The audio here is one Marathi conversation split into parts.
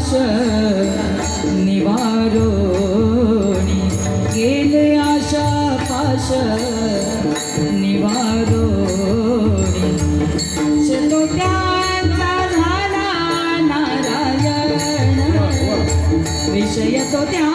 पाश निवारोणी गेले आशा पाश निवारोणी चलो त्यांचा झाला नारायण. विषय तो त्या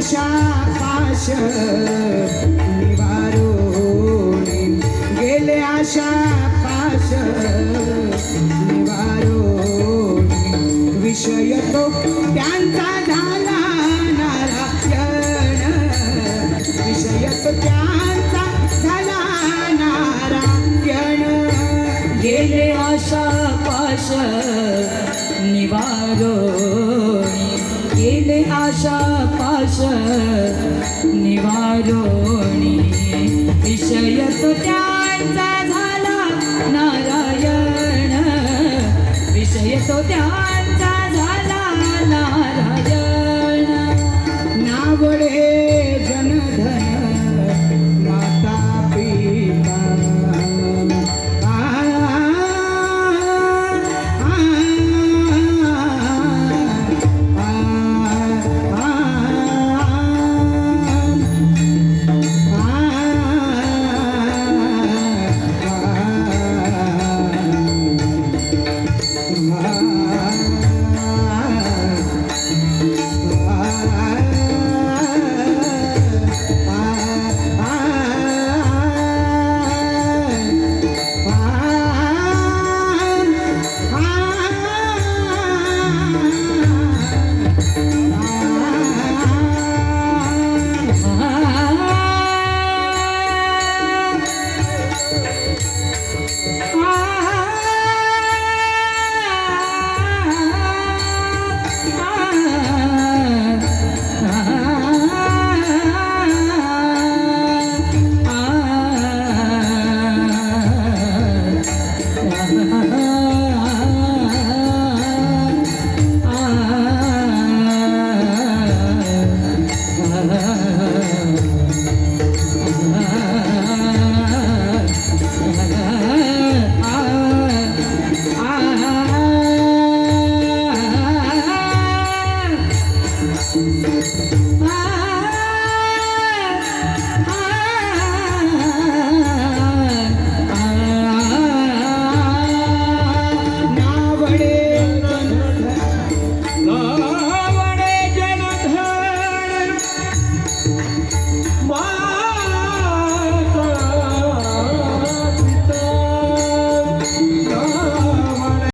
गेले आशा पाश निवारो गेले आशा पाश निवारोणी विषय तो त्यांचा झाला नारायण. विषय तो त्यांचा झाला नारायण. गेले आशा पाश निवारो गेले आशा पाश निवारोणी विषय तो त्यांचा झाला नारायण. विषय तो त्या মা Ah